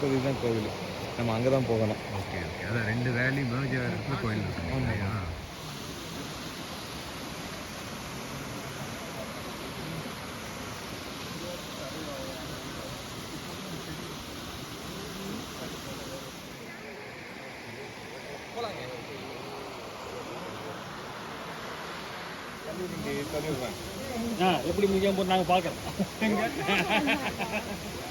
திருப்பதி தான் கோவில். நம்ம அங்கே தான் போகணும். Okay okay. அதான் ரெண்டு வேலி மேர்ஜ் ஆகிறதுல கோயில் இருக்கு. இல்லையா ஆ. எப்படி முடியாம போட்டு நாங்கள் பார்க்குறோம்.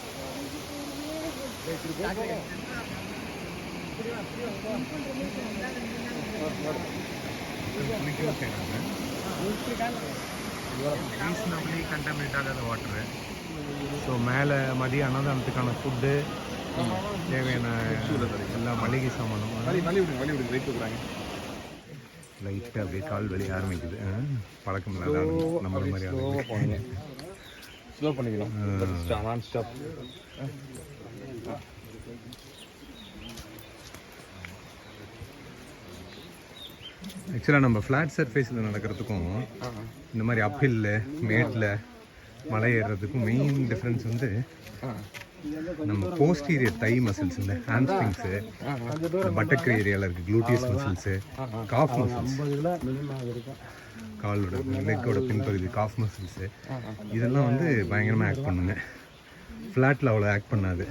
ரீசனபிளி கண்டமினேட் ஆகாத வாட்டரு ஸோ மேலே மதிய அன்னதானத்துக்கான ஃபுட்டு தேவையான எல்லா மளிகை சாமானும் லைட்டாக அப்படியே கால் வலி ஆரம்பிக்குது பழக்கம் இல்லாத நம்மள மாதிரி ஸ்லோ பண்ணிக்கணும் ஆக்சுவலாக நம்ம ஃப்ளாட் சர்ஃபேஸில் நடக்கிறதுக்கும் இந்த மாதிரி அப்பில்ல மேட்டில் மலை ஏறுறதுக்கும் மெயின் டிஃப்ரென்ஸ் வந்து நம்ம போஸ்டீரியர் தை மசில்ஸ் இந்த ஹாம்ஸ்ட்ரிங்ஸு பட்டக்கு ஏரியாவில் இருக்குது க்ளூட்டியஸ் மசில்ஸு காஃப் மசில்ஸ் காலோட லெக்கோட பின்பகுதி காஃப் மசில்ஸு இதெல்லாம் வந்து பயங்கரமாக ஆக்ட் பண்ணுங்க. ஃப்ளாட்டில் அவ்வளோ ஆக்ட் பண்ணாது.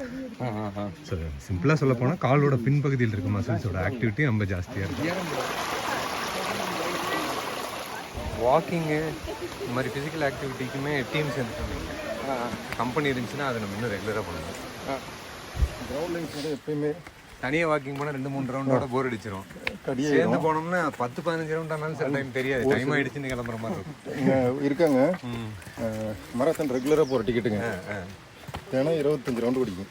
ஸோ சிம்பிளாக சொல்ல போனால் காலோட பின்பகுதியில் இருக்க மசில்ஸோட ஆக்டிவிட்டி ரொம்ப ஜாஸ்தியாக இருக்கும். வாக்கிங்கு இந்த மாதிரி ஃபிசிக்கல் ஆக்டிவிட்டிக்குமே டீம் சேர்ந்து பண்ணுவீங்க. கம்பெனி இருந்துச்சுன்னா அதை நம்ம இன்னும் ரெகுலராக பண்ணுவோம். கிரவுண்ட் லைன்ஸ் வந்து எப்பயுமே தனியாக வாக்கிங் போனால் ரெண்டு மூணு ரவுண்டோட போர் அடிச்சிடும் கடியே சேர்ந்து போனோம்னா பத்து பதினஞ்சு ரவுண்ட் ஆனாலும் சில டைம் தெரியாது. டைம் ஆயிடுச்சுன்னு கிளம்புற மாதிரி இருக்கும். இருக்காங்க. ம். மராத்தான் ரெகுலராக போகிற டிக்கெட்டுங்க ஏன்னா இருபத்தஞ்சு ரவுண்டு பிடிக்கும்.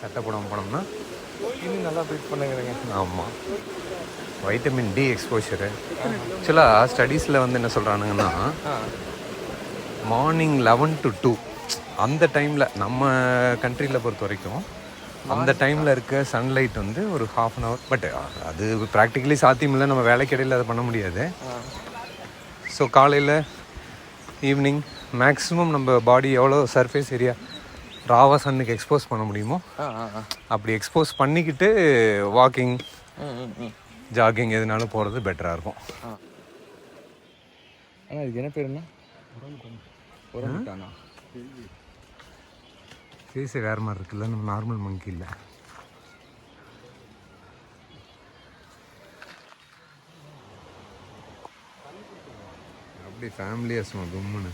சட்டை போடாமல் போனோம்னா? இன்னும் நல்லா ப்ரீத் பண்ணுங்கிறீங்க ஆமாம் வைட்டமின் டி எக்ஸ்போஷரு ஆக்சுவலாக ஸ்டடீஸில் வந்து என்ன சொல்கிறானுங்கன்னா மார்னிங் லெவன் டு டூ அந்த டைமில் நம்ம கண்ட்ரியில் பொறுத்த வரைக்கும் அந்த டைமில் இருக்க சன்லைட் வந்து ஒரு ஹாஃப் அன் ஹவர் பட் அது ப்ராக்டிக்கலி சாத்தியமில்லை. நம்ம வேலைக்கிடையில் அதை பண்ண முடியாது. ஸோ காலையில் ஈவினிங் மேக்ஸிமம் நம்ம பாடி எவ்வளோ சர்ஃபேஸ் ஏரியா ராவா சன்னுக்கு எக்ஸ்போஸ் பண்ண முடியுமோ அப்படி எக்ஸ்போஸ் பண்ணிக்கிட்டு வாக்கிங் ஜாகிங் எதுனாலும் போகிறது பெட்டராக இருக்கும். அண்ணா இதுக்கு என்ன பேருண்ணா உரமுட்டானா? ஃபேஸே வேறு மாதிரி இருக்குல்ல நம்ம நார்மல் மங்கி இல்லை. அப்படி ஃபேமிலியாக சும்மா கும்முன்னு.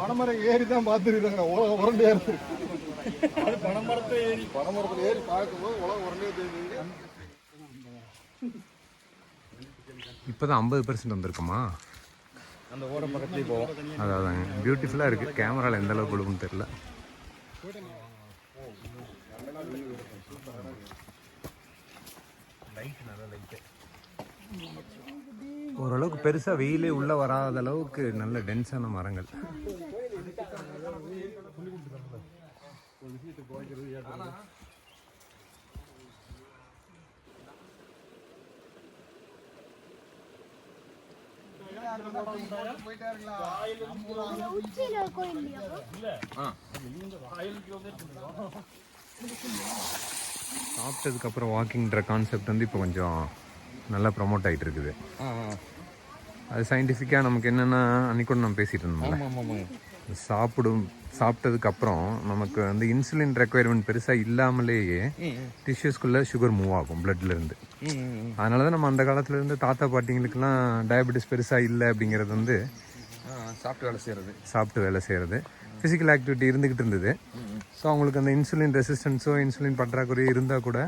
பனைமரம் ஏறி தான் பார்த்துருக்காங்க. உலகம் உரண்டையாக இருக்கு. அது ஏறி. பனைமரத்தில் ஏறி பார்க்கும்போது உலகம் உரண்டையாக தெரியுது. இப்போ தான் ஐம்பது பர்சன்ட் வந்திருக்குமா? அந்த ஓர பக்கத்துலேயே போவோம். அதான் பியூட்டிஃபுல்லாக இருக்குது கேமராவில் எந்த அளவுக்கு கொடுக்குன்னு தெரில ஓரளவுக்கு பெருசாக வெயிலே உள்ளே வராத அளவுக்கு நல்ல டென்ஸான மரங்கள். சாப்பிட்டதுக்கப்புறம் வாக்கிங்ன்ற கான்செப்ட் வந்து இப்போ கொஞ்சம் நல்லா ப்ரமோட் ஆகிட்டு இருக்குது. ஆ ஆ. அது சயின்டிஃபிக்காக நமக்கு என்னென்னா அன்னைக்கு கூட நம்ம பேசிகிட்டு ஆமாங்க சாப்பிடும் சாப்பிட்டதுக்கு அப்புறம் நமக்கு வந்து இன்சுலின் ரெக்குயர்மெண்ட் பெருசாக இல்லாமலேயே டிஷ்யூஸ்குள்ளே சுகர் மூவ் ஆகும் ம் அதனால தான் நம்ம அந்த காலத்துல இருந்து தாத்தா பாட்டிங்களுக்கெல்லாம் டயபெட்டிஸ் பெருசாக இல்லை அப்படிங்கிறது வந்து சாப்பிட்டு வேலை செய்கிறது சாப்பிட்டு வேலை செய்கிறது ஃபிசிக்கல் ஆக்டிவிட்டி இருந்துக்கிட்டு இருந்தது. ஸோ அவங்களுக்கு அந்த இன்சுலின் ரெசிஸ்டன்ஸோ இன்சுலின் பற்றாக்குறையோ இருந்தால் கூட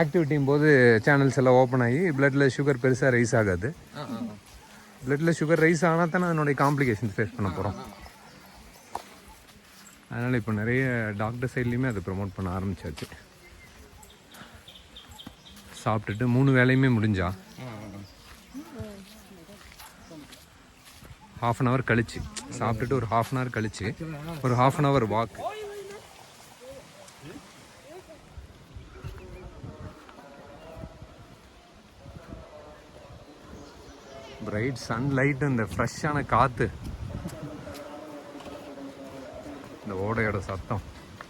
ஆக்டிவிட்டியும் போது சேனல்ஸ் எல்லாம் ஓப்பன் ஆகி பிளட்டில் சுகர் பெருசாக ரைஸ் ஆகாது. பிளட்டில் சுகர் ரைஸ் ஆனால் தானே அதனுடைய காம்ப்ளிகேஷன்ஸ் ஃபேஸ் பண்ண போகிறோம் அதனால் இப்போ நிறைய டாக்டர் சைட்லேயுமே அதை ப்ரோமோட் பண்ண ஆரம்பிச்சாச்சு. சாப்பிட்டுட்டு மூணு வேலையுமே முடிஞ்சா? ஹாஃப் அன் ஹவர் கழிச்சு. சாப்பிட்டுட்டு ஒரு ஹாஃப் அன் ஹவர் கழிச்சு ஒரு half an hour walk bright sunlight இந்த ஃப்ரெஷ்ஷான காற்று இந்த ஓடையோட சத்தம்.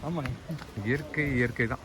ஆமாண்ணே இயற்கை இயற்கை தான்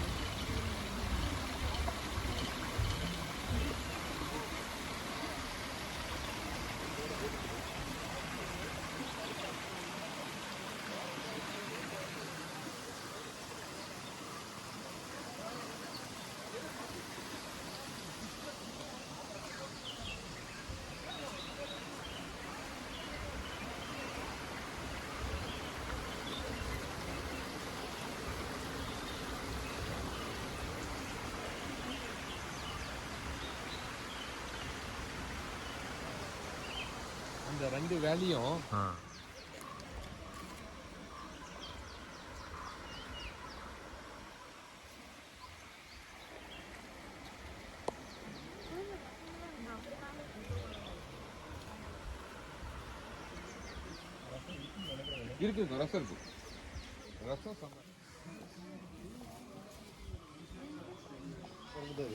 ம். அந்த ரெண்டு வேலையும் ஆ இருக்கு ரசம் இருக்கு ரசம் சாம்பார் இது